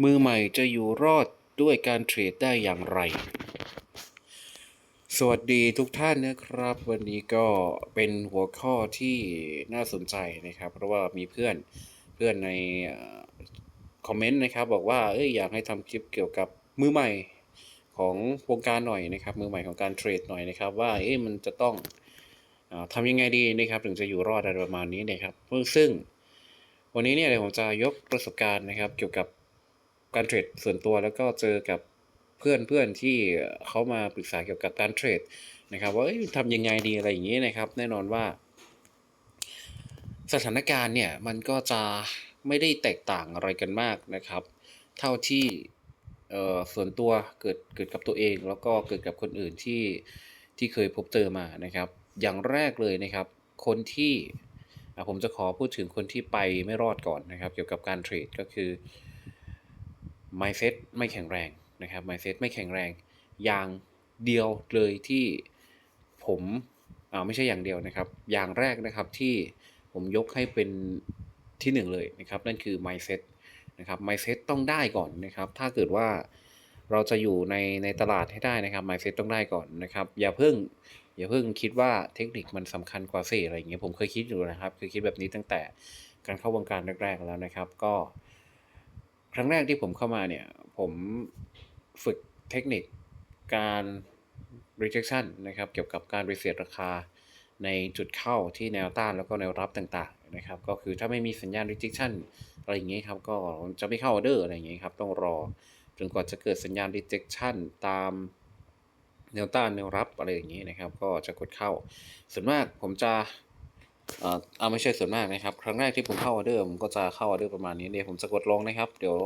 มือใหม่จะอยู่รอดด้วยการเทรดได้อย่างไร สวัสดีทุกท่านนะครับ วันนี้ก็เป็นหัวข้อที่น่าสนใจนะครับ เพราะว่ามีเพื่อนเพื่อนในคอมเมนต์นะครับ บอกว่าเอ้ยอยากให้ทำคลิปเกี่ยวกับมือใหม่ของวงการหน่อยนะครับ มือใหม่ของการเทรดหน่อยนะครับ ว่าเอ้ยมันจะต้องอาทำยังไงดีนะครับ ถึงจะอยู่รอดอะไรประมาณนี้นะครับซึ่งวันนี้เนี่ยเดี๋ยวผมจะยกประสบการณ์นะครับ เกี่ยวกับ การเทรดส่วนตัวแล้วก็เจอกับเพื่อนเพื่อนที่เขามาปรึกษาเกี่ยวกับการเทรดนะครับว่าเอ้ยทำยังไงดีอะไรอย่างนี้นะครับ แน่นอนว่า สถานการณ์เนี่ยมันก็จะไม่ได้แตกต่างอะไรกันมากนะครับ เท่าที่เออส่วนตัวเกิดเกิดกับตัวเอง แล้วก็เกิดกับคนอื่นที่ที่เคยพบเจอมานะครับ อย่างแรกเลยนะครับ คนที่ผมจะขอพูดถึงคนที่ไปไม่รอดก่อนนะครับ เกี่ยวกับการเทรดก็คือ mindset ไม่แข็งแรงนะครับ mindset ไม่แข็งแรง อย่างเดียวเลยที่ผมอ่าไม่ใช่อย่างเดียวนะครับ อย่างแรกนะครับที่ผมยกให้เป็นที่หนึ่งเลยนะครับ นั่นคือ mindset นะครับ mindset ต้องได้ก่อนนะครับ ถ้าเกิดว่าเราจะอยู่ในในตลาดให้ได้นะครับ mindset ต้องได้ก่อนนะครับ อย่าเพิ่งอย่าเพิ่งคิดว่าเทคนิคมันสำคัญกว่าสิอะไรอย่างเงี้ยผมเคยคิดอยู่นะครับเคยคิดแบบนี้ตั้งแต่การเข้าวงการแรกๆแล้วนะครับ ก็ ครั้งแรกที่ผมเข้ามาเนี่ย ผมฝึกเทคนิคการ rejection นะครับ เกี่ยวกับการ reset ราคาในจุดเข้าที่แนวต้านแล้วก็แนวรับต่างๆนะครับ ก็คือถ้าไม่มีสัญญาณ rejection อะไรอย่างเงี้ยครับ ก็จะไม่เข้าออเดอร์อะไรอย่างเงี้ยครับ ต้องรอจนกว่าจะเกิดสัญญาณ rejection ตามแนวต้านแนวรับอะไรอย่างนี้นะครับ ก็จะกดเข้า ส่วนมากผมจะ เอ่อเอาไม่ใช่ส่วนมากนะครับ ครั้งแรกที่ผมเข้าออเดอร์ผมก็จะเข้าออเดอร์ประมาณนี้เดี๋ยวผมจะกดลงนะครับ เดี๋ยว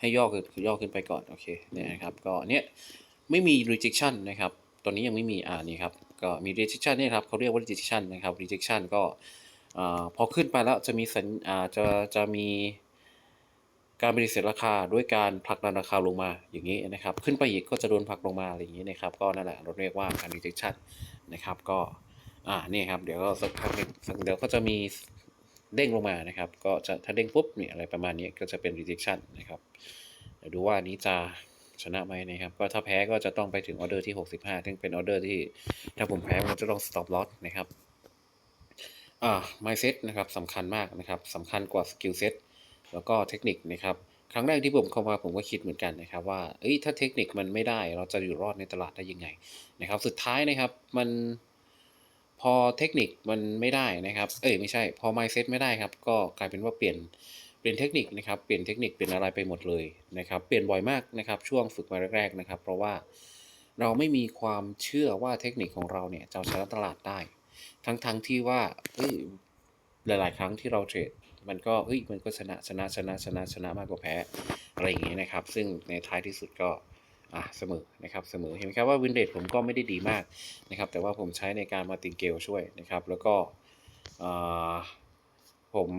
ให้ย่อขึ้นย่อขึ้นไปก่อน โอเคเนี่ยนะครับ ก็เนี่ยไม่มี rejection นะครับ ตอนนี้ยังไม่มีอ่านี่ครับ ก็มี rejection เนี่ยครับเขาเรียกว่า rejection นะครับ rejection ก็อ่าพอขึ้นไปแล้วจะมีสัญอ่าจะจะมีการบริเสธราคาด้วยการผลักดันราคาลงมาอย่างนี้นะครับ ขึ้นไปอีกก็จะโดนผลักลงมาอะไรอย่างนี้นะครับ ก็นั่นแหละเราเรียกว่าการ rejection นะครับ ก็ อ่านี่ครับเดี๋ยวก็สักพักหนึ่งเดี๋ยวก็จะมีเด้งลงมานะครับ ก็จะถ้าเด้งปุ๊บเนี่ยอะไรประมาณนี้ก็จะเป็น rejection นะครับเดี๋ยวดูว่านนี้จะชนะไหมนะครับ ก็ถ้าแพ้ก็จะต้องไปถึงออเดอร์ที่ 65 ซึ่งเป็นออเดอร์ที่ถ้าผมแพ้ผมจะต้อง stop loss นะครับอ่า mindset นะครับสำคัญมากนะครับสำคัญกว่า skill set แล้วก็เทคนิคนะครับ ครั้งแรกที่ผมเข้ามาผมก็คิดเหมือนกันนะครับ ว่าเอ้ยถ้าเทคนิคมันไม่ได้เราจะอยู่รอดในตลาดได้ยังไงนะครับ สุดท้ายนะครับมัน พอเทคนิคมันไม่ได้นะครับ เอ้ยไม่ใช่ พอ mindset ไม่ได้ครับ ก็กลายเป็นว่าเปลี่ยนเปลี่ยนเทคนิคนะครับ เปลี่ยนเทคนิคเปลี่ยนอะไรไปหมดเลยนะครับ เปลี่ยนบ่อยมากนะครับ ช่วงฝึกมาแรกๆนะครับ เพราะว่าเราไม่มีความเชื่อว่าเทคนิคของเราเนี่ยจะชนะตลาดได้ ทั้งๆทที่ว่าเอ้ยหลาย ๆ ครั้งที่เราเทรดมันก็เฮ้ยมันก็ชนะชนะชนะชนะชนะมากกว่าแพ้อะไรอย่างงี้นะครับ ซึ่งในท้ายที่สุดก็ อะเสมอนะครับเสมอเห็นไหมครับว่าวินเดทผมก็ไม่ได้ดีมากนะครับแต่ว่าผมใช้ในการมาติงเกลช่วยนะครับ แล้วก็ผม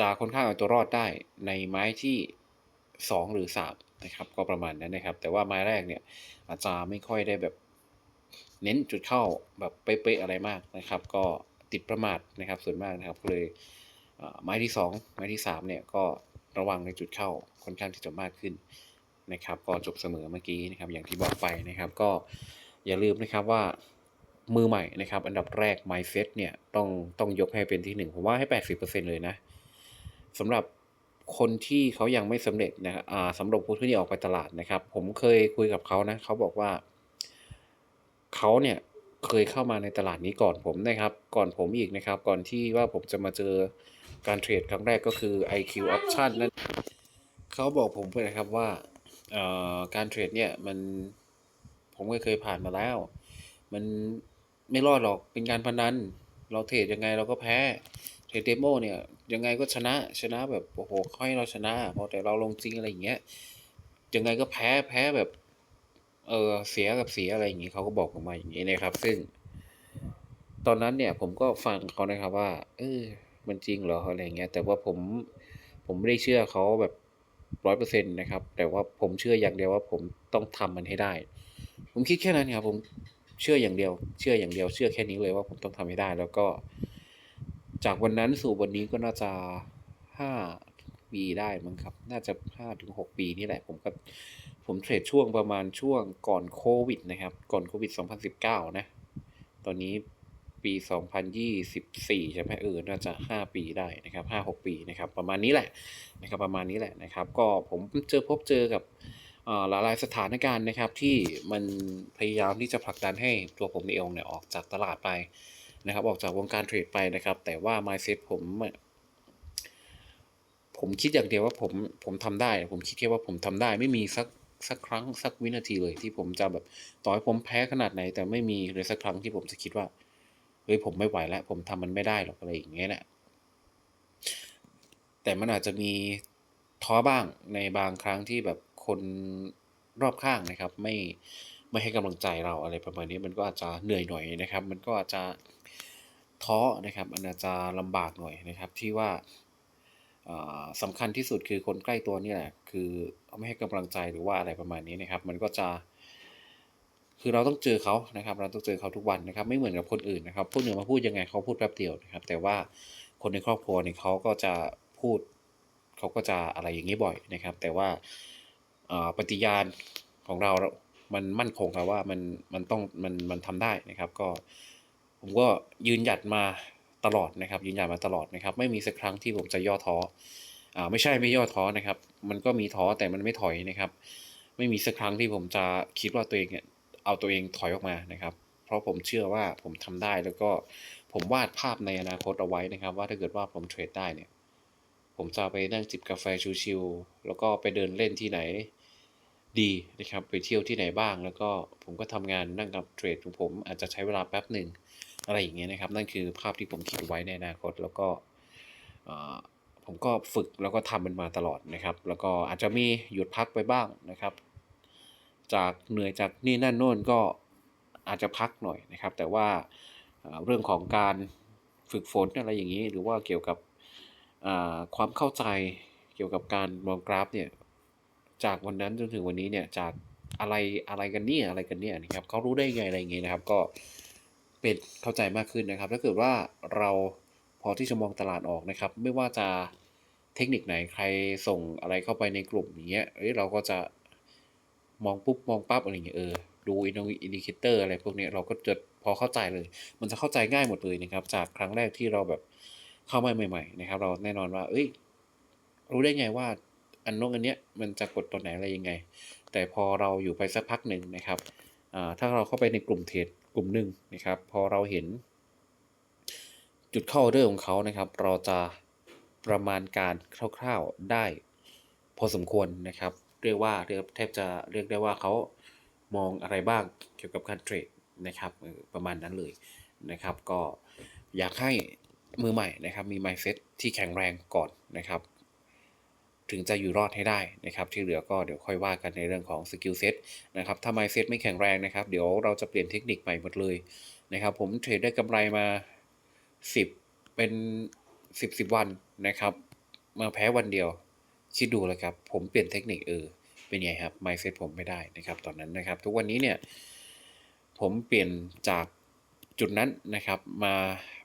จะค่อนข้างเอาตัวรอดได้ในไม้ที่ 2 หรือ3นะครับก็ประมาณนั้นนะครับ แต่ว่าไม้แรกเนี่ยอาจจะไม่ค่อยได้แบบเน้นจุดเข้าแบบเป๊ะๆอะไรมากนะครับ ก็ติดประมาทนะครับส่วนมากนะครับก็เลยไม้ที่ 2 ไม้ที่3เนี่ยก็ระวังในจุดเข้าค่อนข้างที่จะมากขึ้น นะครับก็จบเสมอเมื่อกี้นะครับอย่างที่บอกไปนะครับก็อย่าลืมนะครับว่ามือใหม่นะครับ อันดับแรก mindset เนี่ยต้องต้องยกให้เป็นที่หนึ่งผมว่าให้ 80%เลยนะสำหรับคนที่เขายังไม่สำเร็จนะครับอ่าสำหรับผู้ที่ออกไปตลาดนะครับ ผมเคยคุยกับเขานะเขาบอกว่าเขาเนี่ยเคยเข้ามาในตลาดนี้ก่อนผมนะครับ ก่อนผมอีกนะครับ ก่อนที่ว่าผมจะมาเจอการเทรดครั้งแรกก็คือ IQ option นั้นเขาบอกผมไปนะครับว่า เอ่อการเทรดเนี่ยมันผมก็เคยผ่านมาแล้ว มันไม่รอดหรอกเป็นการพนัน เราเทรดยังไงเราก็แพ้เทรดเดโมเนี่ย ยังไงก็ชนะชนะแบบโอ้โหค่อยเราชนะพอแต่เราลงจริงอะไรอย่างเงี้ยยังไงก็แพ้แพ้แบบเออเสียกับเสียอะไรอย่างงี้เขาก็บอกผมมาอย่างนี้นะครับ ซึ่ง ตอนนั้นเนี่ยผมก็ฟังเขานะครับว่า เออมันจริงเหรออะไรเงี้ยแต่ว่าผมผมไม่ได้เชื่อเขาแบบ ร้อยเปอร์เซ็นต์นะครับ แต่ว่าผมเชื่ออย่างเดียวว่าผมต้องทำมันให้ได้ ผมคิดแค่นั้นครับ ผมเชื่ออย่างเดียว เชื่ออย่างเดียว เชื่อแค่นี้เลยว่าผมต้องทำให้ได้ แล้วก็ จากวันนั้นสู่วันนี้ก็น่าจะห้าปีได้มั้งครับ น่าจะ5ถึง6ปีนี่แหละ ผมก็ผมเทรดช่วงประมาณช่วงก่อนโควิดนะครับ ก่อนโควิด2019นะ ตอนนี้ ปี 2024 ใช่ไหมเออน่าจะ 5 ปีได้นะครับ 5-6 ปีนะครับประมาณนี้แหละนะครับประมาณนี้แหละนะครับ ก็ผมเจอพบเจอกับอ่าหลายๆสถานการณ์นะครับที่มันพยายามที่จะผลักดันให้ตัวผมเองเนี่ยออกจากตลาดไปนะครับ ออกจากวงการเทรดไปนะครับ แต่ว่า mindset ผมผมคิดอย่างเดียวว่าผมผมทำได้ ผมคิดแค่ว่าผมทำได้ไม่มีสักสักครั้งสักวินาทีเลยที่ผมจะแบบต่อให้ผมแพ้ขนาดไหน แต่ไม่มีเลยสักครั้งที่ผมจะคิดว่า เฮ้ยผมไม่ไหวแล้ว ผมทำมันไม่ได้หรอกอะไรอย่างเงี้ยแหละแต่มันอาจจะมีท้อบ้างในบางครั้งที่แบบคนรอบข้างนะครับ ไม่ไม่ให้กำลังใจเราอะไรประมาณนี้มันก็อาจจะเหนื่อยหน่อยนะครับ มันก็อาจจะท้อนะครับมันอาจจะลำบากหน่อยนะครับ ที่ว่าอ่าสำคัญที่สุดคือคนใกล้ตัวนี่แหละคือไม่ให้กำลังใจหรือว่าอะไรประมาณนี้นะครับ มันก็จะ คือเราต้องเจอเขานะครับ เราต้องเจอเขาทุกวันนะครับ ไม่เหมือนกับคนอื่นนะครับคนอื่นมาพูดยังไงเขาพูดแป๊บเดียวนะครับ แต่ว่าคนในครอบครัวเนี่ยเขาก็จะพูดเขาก็จะอะไรอย่างนี้บ่อยนะครับ แต่ว่าอ่าปฏิญาณของเรา มันมั่นคงครับว่ามันมันต้องมันมันทำได้นะครับ ก็ผมก็ยืนหยัดมาตลอดนะครับ ยืนหยัดมาตลอดนะครับ ไม่มีสักครั้งที่ผมจะย่อท้ออ่าไม่ใช่ไม่ย่อท้อนะครับ มันก็มีท้อแต่มันไม่ถอยนะครับ ไม่มีสักครั้งที่ผมจะคิดว่าตัวเองเนี่ย เอาตัวเองถอยออกมานะครับ เพราะผมเชื่อว่าผมทำได้แล้วก็ผมวาดภาพในอนาคตเอาไว้นะครับ ว่าถ้าเกิดว่าผมเทรดได้เนี่ย ผมจะไปนั่งจิบกาแฟชิลๆแล้วก็ไปเดินเล่นที่ไหนดีนะครับไปเที่ยวที่ไหนบ้าง แล้วก็ผมก็ทำงานนั่งกับเทรดของผมอาจจะใช้เวลาแป๊บหนึ่งอะไรอย่างเงี้ยนะครับ นั่นคือภาพที่ผมคิดไว้ในอนาคตแล้วก็ผมก็ฝึกแล้วก็ทำมันมาตลอดนะครับ แล้วก็อาจจะมีหยุดพักไปบ้างนะครับ จากเหนื่อยจากนี่นั่นโน่นก็อาจจะพักหน่อยนะครับ แต่ว่าเรื่องของการฝึกฝนอะไรอย่างนี้ หรือว่าเกี่ยวกับความเข้าใจเกี่ยวกับการมองกราฟเนี่ยจากวันนั้นจนถึงวันนี้เนี่ยจากอะไรอะไรกันเนี่ยอะไรกันเนี่ยนะครับเขารู้ได้ไงอะไรอย่างเงี้ยนะครับ ก็เป็นเข้าใจมากขึ้นนะครับ ถ้าเกิดว่าเราพอที่จะมองตลาดออกนะครับ ไม่ว่าจะเทคนิคไหนใครส่งอะไรเข้าไปในกลุ่มอย่างเงี้ยเราก็จะ มองปุ๊บมองปั๊บอะไรอย่างเงี้ยเออดูอินดิเคเตอร์อะไรพวกเนี้ยเราก็จะพอเข้าใจเลย มันจะเข้าใจง่ายหมดเลยนะครับ จากครั้งแรกที่เราแบบเข้ามาใหม่ ๆ นะครับ เราแน่นอนว่า เอ้ย รู้ได้ไงว่าอันโน้นอันเนี้ยมันจะกดตัวไหนอะไรยังไง แต่พอเราอยู่ไปสักพักหนึ่งนะครับอ่าถ้าเราเข้าไปในกลุ่มเทรดกลุ่มหนึ่งนะครับ พอเราเห็น จุดเข้าออเดอร์ของเขานะครับ เราจะประมาณการคร่าวๆได้พอสมควรนะครับ เรียกว่าเรียกแทบจะเรียกได้ว่าเขามองอะไรบ้างเกี่ยวกับการเทรดนะครับประมาณนั้นเลยนะครับ ก็อยากให้มือใหม่นะครับมี mindset ที่แข็งแรงก่อนนะครับ ถึงจะอยู่รอดให้ได้นะครับ ที่เหลือก็เดี๋ยวค่อยว่ากันในเรื่องของสกิลเซ็ตนะครับถ้า mindset ไม่แข็งแรงนะครับ เดี๋ยวเราจะเปลี่ยนเทคนิคใหม่หมดเลยนะครับ ผมเทรดได้กำไรมา 10 เป็น 10 10 วันนะครับ มาแพ้วันเดียว คิดดูเลยครับ ผมเปลี่ยนเทคนิคเออเป็นไงครับ mindset ผมไม่ได้นะครับ ตอนนั้นนะครับ ทุกวันนี้เนี่ย ผมเปลี่ยนจากจุดนั้นนะครับ มา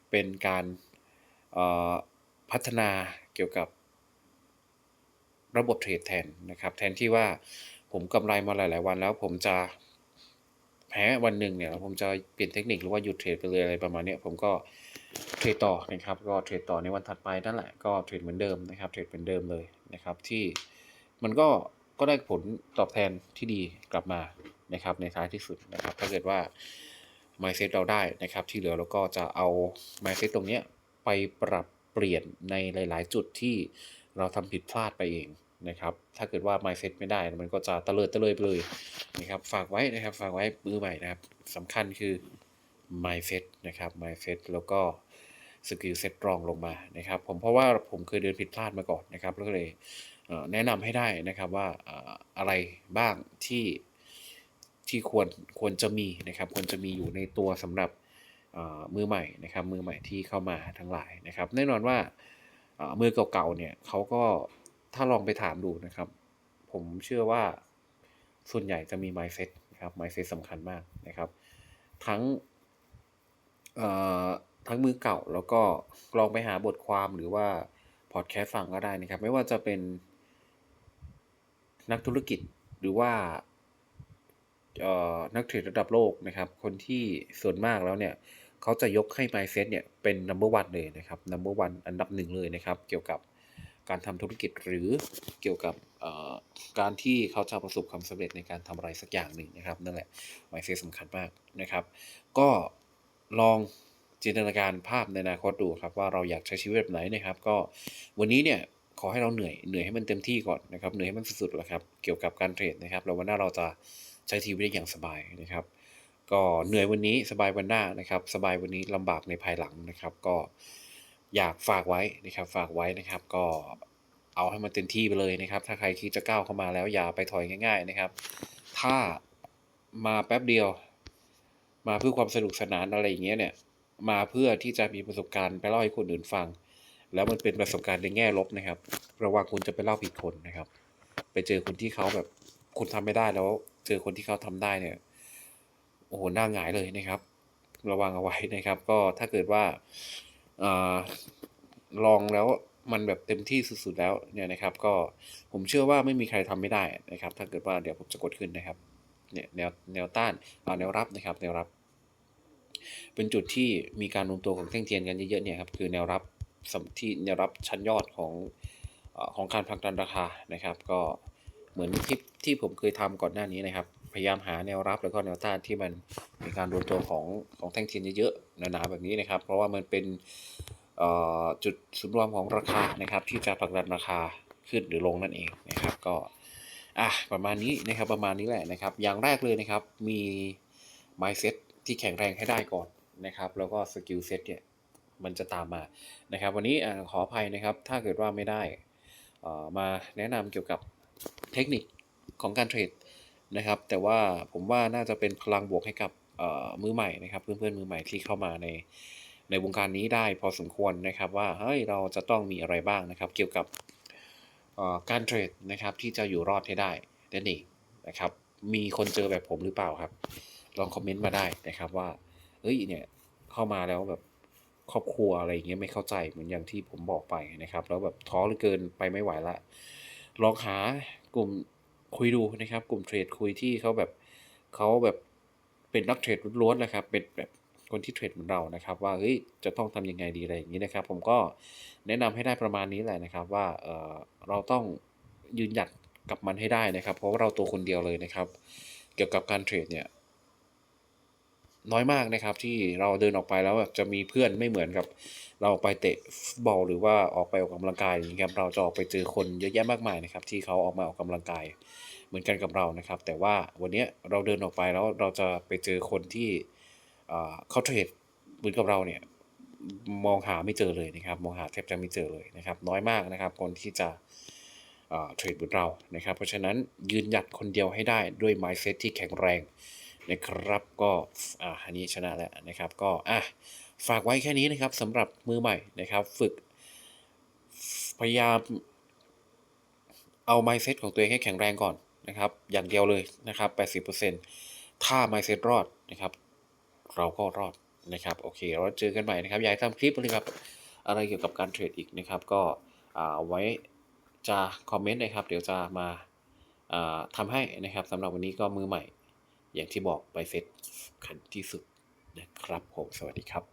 เป็นการออพัฒนาเกี่ยวกับระบบเทรดแทนนะครับ แทนที่ว่าผมกำไรมาหลาย ๆ วันแล้วผมจะแพ้วันหนึ่งเนี่ยผมจะเปลี่ยนเทคนิคหรือว่าหยุดเทรดไปเลยอะไรประมาณนี้ผมก็เทรดต่อนะครับ ก็เทรดต่อในวันถัดไปนั่นแหละก็เทรดเหมือนเดิมนะครับเทรดเหมือนเดิมเลย นะครับที่มันก็ก็ได้ผลตอบแทนที่ดีกลับมานะครับในท้ายที่สุดนะครับถ้าเกิดว่า mindset เราได้นะครับที่เหลือเราก็จะเอา mindset ตรงนี้ไปปรับเปลี่ยนในหลาย ๆ จุดที่เราทำผิดพลาดไปเองนะครับถ้าเกิดว่า mindset ไม่ได้มันก็จะเตลิดเตะเลยไปเลยนะครับฝากไว้นะครับฝากไว้มือใหม่นะครับสำคัญคือ mindset นะครับ mindset แล้วก็ skill set รองลงมานะครับ ผมเพราะว่าผมเคยเดินผิดพลาดมาก่อนนะครับแล้วก็เลยแนะนำให้ได้นะครับว่าอะไรบ้างที่ที่ควรควรจะมีนะครับ ควรจะมีอยู่ในตัวสำหรับมือใหม่นะครับมือใหม่ที่เข้ามาทั้งหลายนะครับ แน่นอนว่ามือเก่าๆเนี่ยเขาก็ถ้าลองไปถามดูนะครับ ผมเชื่อว่าส่วนใหญ่จะมี mindset นะครับ mindset สำคัญมากนะครับ ทั้ง ทั้งมือเก่าแล้วก็ลองไปหาบทความหรือว่าพอดแคสต์ฟังก็ได้นะครับ ไม่ว่าจะเป็นนักธุรกิจหรือว่าเอ่อนักเทรดระดับโลกนะครับ คนที่ส่วนมากแล้วเนี่ยเขาจะยกให้ mindset เนี่ยเป็น number one เลยนะครับ number one อันดับหนึ่งเลยนะครับ เกี่ยวกับการทำธุรกิจหรือเกี่ยวกับการที่เขาจะประสบความสำเร็จในการทำอะไรสักอย่างหนึ่งนะครับนั่นแหละ mindset สำคัญมากนะครับ ก็ลอง จินตนาการภาพในอนาคตดูครับว่าเราอยากใช้ชีวิตแบบไหนนะครับ ก็วันนี้เนี่ยขอให้เราเหนื่อยเหนื่อยให้มันเต็มที่ก่อนนะครับเหนื่อยให้มันสุดๆแล้วครับเกี่ยวกับการเทรดนะครับแล้ววันหน้าเราจะใช้ชีวิตได้อย่างสบายนะครับ ก็เหนื่อยวันนี้สบายวันหน้านะครับ สบายวันนี้ลำบากในภายหลังนะครับ ก็อยากฝากไว้นะครับ ฝากไว้นะครับ ก็เอาให้มันเต็มที่ไปเลยนะครับ ถ้าใครคิดจะก้าวเข้ามาแล้วอย่าไปถอยง่าย ๆนะครับ ถ้ามาแป๊บเดียว มาเพื่อความสนุกสนานอะไรอย่างเงี้ยเนี่ย มาเพื่อที่จะมีประสบการณ์ไปเล่าให้คนอื่นฟัง แล้วมันเป็นประสบการณ์ในแง่ลบนะครับ ระวังคุณจะไปเล่าผิดคนนะครับ ไปเจอคนที่เขาแบบคุณทำไม่ได้แล้ว เจอคนที่เขาทำได้เนี่ยโอ้โหหน้าหงายเลยนะครับ ระวังเอาไว้นะครับ ก็ถ้าเกิดว่าอลองแล้วมันแบบเต็มที่สุดๆแล้วเนี่ยนะครับ ก็ผมเชื่อว่าไม่มีใครทำไม่ได้นะครับ ถ้าเกิดว่าเดี๋ยวผมจะกดขึ้นนะครับ เนี่ยแนวแนวต้านอ่าแนวรับนะครับ แนวรับ เป็นจุดที่มีการรวมตัวของแท่งเทียนกันเยอะๆเนี่ยครับคือแนวรับสที่แนวรับชั้นยอดของของการผลักดันราคานะครับ ก็เหมือนคลิปที่ผมเคยทำก่อนหน้านี้นะครับ พยายามหาแนวรับแล้วก็แนวต้านที่มันมีการรวมตัวของของแท่งเทียนเยอะๆหนาๆแบบนี้นะครับ เพราะว่ามันเป็นอ่อจุดศูนย์รวมของราคานะครับ ที่จะผลักดันราคาขึ้นหรือลงนั่นเองนะครับก็อะประมาณนี้นะครับประมาณนี้แหละนะครับ อย่างแรกเลยนะครับมี mindset ที่แข็งแรงให้ได้ก่อนนะครับ แล้วก็สกิลเซ็ตเนี่ยมันจะตามมานะครับ วันนี้ขออภัยนะครับ ถ้าเกิดว่าไม่ได้อ่อมาแนะนำเกี่ยวกับเทคนิคของการเทรดนะครับ แต่ว่าผมว่าน่าจะเป็นพลังบวกให้กับเอ่อมือใหม่นะครับ เพื่อนๆมือใหม่ที่เข้ามาในในวงการนี้ได้พอสมควรนะครับว่าเฮ้ยเราจะต้องมีอะไรบ้างนะครับ เกี่ยวกับเอ่อการเทรดนะครับที่จะอยู่รอดให้ได้นั่นเองนะครับ มีคนเจอแบบผมหรือเปล่าครับ ลองคอมเมนต์มาได้นะครับว่าเอ้ยเนี่ยเข้ามาแล้วแบบครอบครัวอะไรอย่างเงี้ยไม่เข้าใจเหมือนอย่างที่ผมบอกไปนะครับ แล้วแบบท้อเหลือเกินไปไม่ไหวละลองหากลุ่มคุยดูนะครับ กลุ่มเทรดคุยที่เขาแบบเขาแบบเป็นนักเทรดล้วนๆนะครับ เป็นแบบคนที่เทรดเหมือนเรานะครับ ว่าเฮ้ยจะต้องทำยังไงดีอะไรอย่างนี้นะครับ ผมก็แนะนำให้ได้ประมาณนี้แหละนะครับ ว่าเออเราต้องยืนหยัดกับมันให้ได้นะครับ เพราะว่าเราตัวคนเดียวเลยนะครับ เกี่ยวกับการเทรดเนี่ย น้อยมากนะครับ ที่เราเดินออกไปแล้วแบบจะมีเพื่อนไม่เหมือนกับ เราออกไปเตะบอลหรือว่าออกไปออกกำลังกายอย่างนี้ครับเราจะออกไปเจอคนเยอะแยะมากมายนะครับ ที่เขาออกมาออกกำลังกายเหมือนกันกับเรานะครับ แต่ว่าวันเนี้ยเราเดินออกไปแล้วเราจะไปเจอคนที่เอ่อเขาเทรดเหมือนกับเราเนี่ยมองหาไม่เจอเลยนะครับ มองหาแทบจะไม่เจอเลยนะครับ น้อยมากนะครับ คนที่จะเอ่อเทรดเหมือนเรานะครับ เพราะฉะนั้นยืนหยัดคนเดียวให้ได้ด้วย mindset ที่แข็งแรง นะครับก็อ่าอันนี้ชนะแล้วนะครับก็อะฝากไว้แค่นี้นะครับสำหรับมือใหม่นะครับฝึก พยายามเอา mindset ของตัวเองให้แข็งแรงก่อนนะครับ อย่างเดียวเลยนะครับ 80%ถ้า mindset รอดนะครับ เราก็รอดนะครับ โอเค เราเจอกันใหม่นะครับ อยากทำคลิปนะครับ อะไรเกี่ยวกับการเทรดอีกนะครับ ก็อ่าเอาไว้จะคอมเมนต์นะครับ เดี๋ยวจะมาทำให้นะครับสำหรับวันนี้ก็มือใหม่ อย่างที่บอกไปเซตขันที่สุดนะครับผมสวัสดีครับ